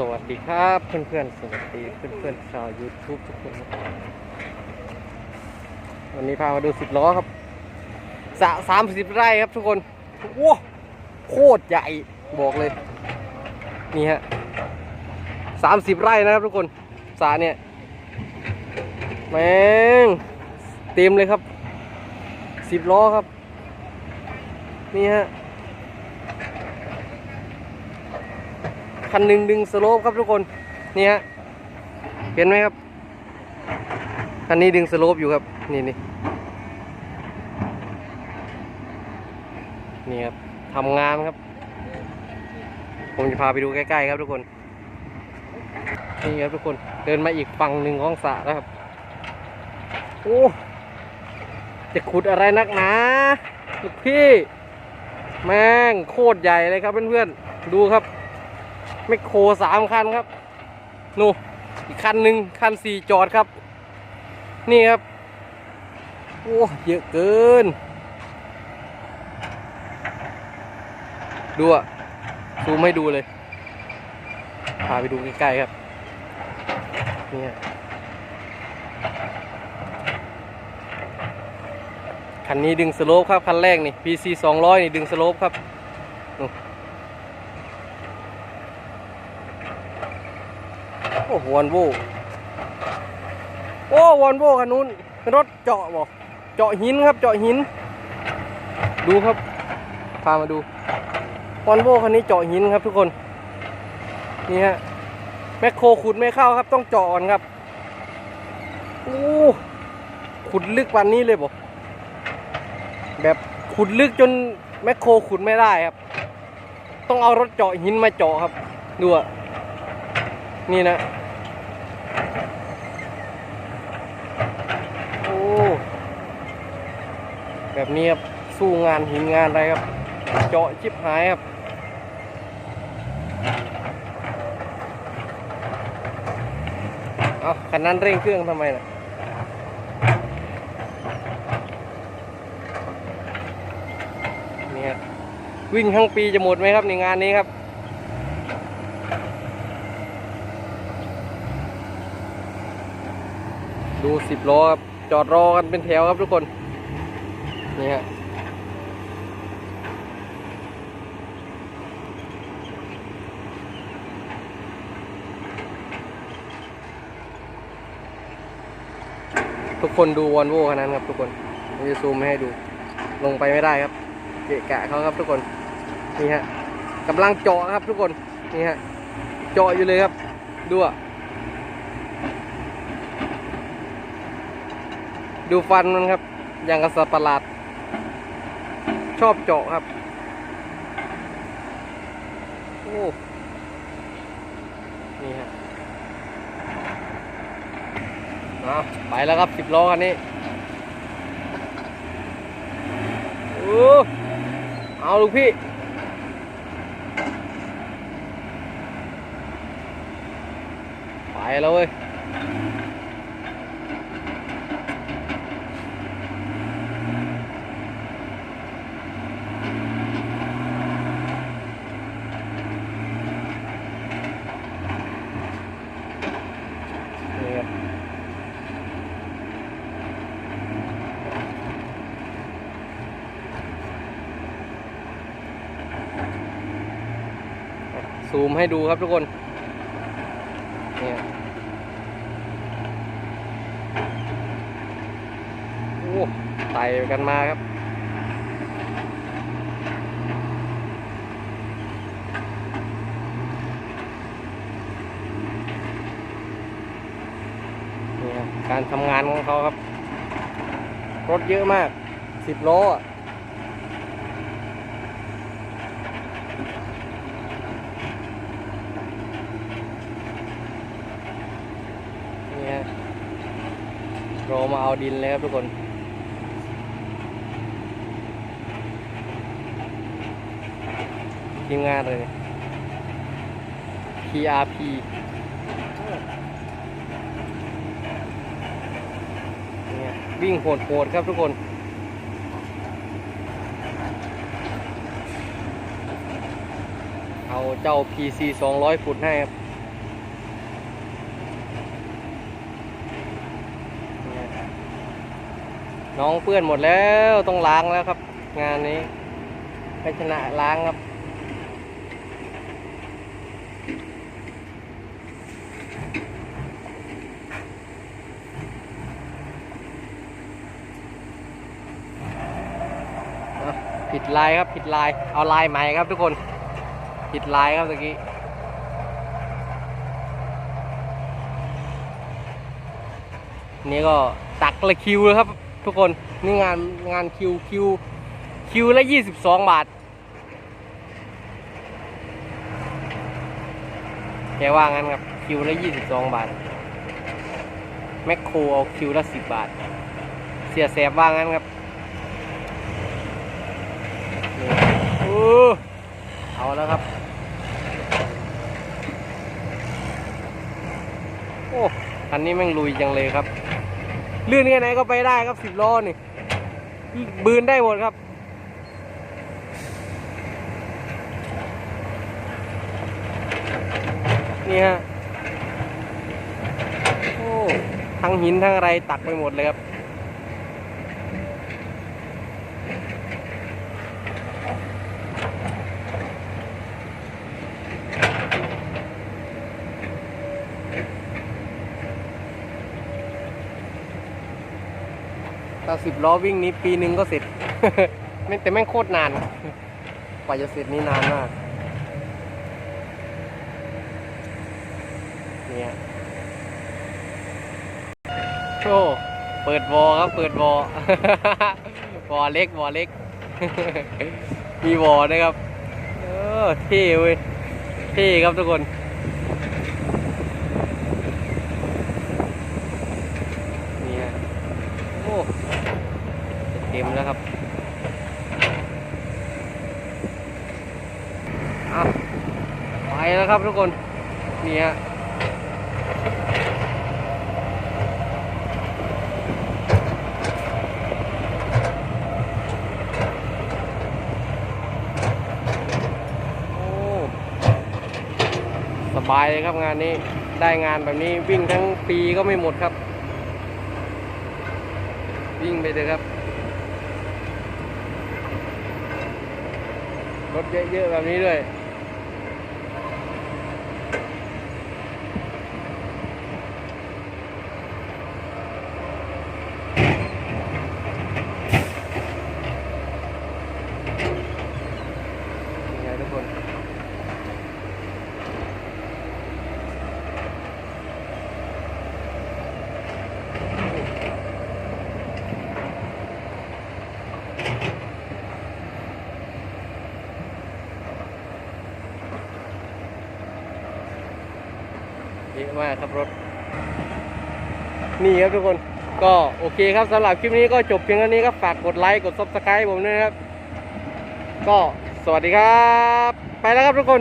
สวัสดีครับเพื่อนๆสวัสดีเพื่อนๆชาว YouTube ทุกคนวันนี้พามาดูสิบล้อครับสะสามสิบไร่ครับทุกคนว้าโคตรใหญ่บอกเลย นี่ฮะสามสิบไร่นะครับทุกคนสระเนี่ยแม่งเต็มเลยครับสิบล้อครับ นี่ฮะ คันหนึ่งดึงสโลปครับทุกคนนี่ฮะเห็นไหมครับคันนี้ดึงสโลปอยู่ครับ นี่นี่นี่ครับทำงานครับ ผมจะพาไปดูใกล้ๆครับทุกคน นี่ครับทุกคนเดินมาอีกฝั่งหนึ่งของสระแล้วครับ โอ้จะขุดอะไรนักหนาลูกพี่ แม่งโคตรใหญ่เลยครับเพื่อนๆดูครับ ไมคโครสามคันครับนู่อีกคันหนึ่งคันสี่จอดครับ นี่ครับ โอ้เยอะเกิน ดูอะซูมให้ดูเลย พาไปดูใกล้ๆครับ นี่ฮะคันนี้ดึงสโลปครับ คันแรกนี่ PC 200 นี่ดึงสโลปครับ อ้วอนโวโอ้วอนโวคันนู้นเป็นรถเจาะบอกเจาะหินครับ เจาะหิน ดูครับ พามาดูวอนโวคันนี้เจาะหินครับทุกคน นี่ฮะ แมคโครขุดไม่เข้าครับต้องเจาะก่อนครับโอ้ขุดลึกวันนี้เลยบอกแบบขุดลึกจนแมคโครขุดไม่ได้ครับ ต้องเอารถเจาะหินมาเจาะครับ ดูอะนี่นะ โอ้ แบบนี้ครับ สู้งานหินงานอะไรครับ เจาะชิบหายครับเอาคันนั้นเร่งเครื่องทำไมนะนี่ครับวิ่งทั้งปีจะหมดไหมครับในงานนี้ครับดูสิบล้อครับจอดรอกันเป็นแถวครับทุกคน นี่ฮะทุกคนดูวอลโว่คันนั้นครับทุกคนผมจะซูมให้ดู ลงไปไม่ได้ครับ เกะกะเขาครับทุกคน นี่ฮะกำลังเจาะครับทุกคน นี่ฮะ เจาะอยู่เลยครับ ดูอะดูฟันมันครับ อย่างกับสัตว์ประหลาด ชอบเจาะครับ โอ้ นี่ฮะเอาไปแล้วครับสิบล้อคันนี้ โอ้ เอาลูกพี่ไปแล้วเว้ย ซูมให้ดูครับทุกคนเนี่ยโอ้ไต่กันมาครับนี่ครับการทำงานของเขาครับ รถเยอะมากสิบล้ออะนี่ฮะ เรอมาเอาดินเลยครับทุกคน ทีมงานเลย PRP เนี่ยวิ่งโหดๆครับทุกคนเอาเจ้า PC 200 ฟุตให้ครับ น้องเปื้อนหมดแล้วต้องล้างแล้วครับ งานนี้ไม่ชนะล้างครับผิดลายครับผิดลายเอาลายใหม่ครับทุกคนผิดลายครับตะกี้นี่ก็ตักละคิวเลยครับ ทุกคนนี่งานงานคิวคิวคิวละยี่สิบสองบาท แกว่างั้นครับ คิวละยี่สิบสองบาท แมคโครเอาคิวละสิบบาท เสียแสบว่างั้นครับโอ้เอาแล้วครับ โอ้คันนี้แม่งลุยจังเลยครับ ลื่นแค่ไหนก็ไปได้ครับสิบล้อนี่บืนได้หมดครับ นี่ฮะโอ้ทั้งหินทั้งอะไรตักไปหมดเลยครับ สิบล้อวิ่งนี้ปีหนึ่งก็เสร็จ ไม่แต่แม่งโคตรนานกว่าจะเสร็จนี่นานมากเนี่ยโอ้เปิดวอครับเปิดวอวอเล็กวอเล็ก มีวอนะครับ เออเท่เว้ยเท่ครับทุกคนฮะ โอ้จะเต็มแล้วครับอะไปแล้วครับทุกคน นี่ฮะสบายเลยครับงานนี้ได้งานแบบนี้วิ่งทั้งปีก็ไม่หมดครับ วิ่งไปเลยครับ รถเยอะๆแบบนี้ด้วย เยอะมากครับรถ นี่ครับทุกคนก็โอเคครับสำหรับคลิปนี้ก็จบเพียงเท่านี้ครับฝากกดไลค์กด subscribe ผมด้วยนะครับ ก็สวัสดีครับ ไปแล้วครับทุกคน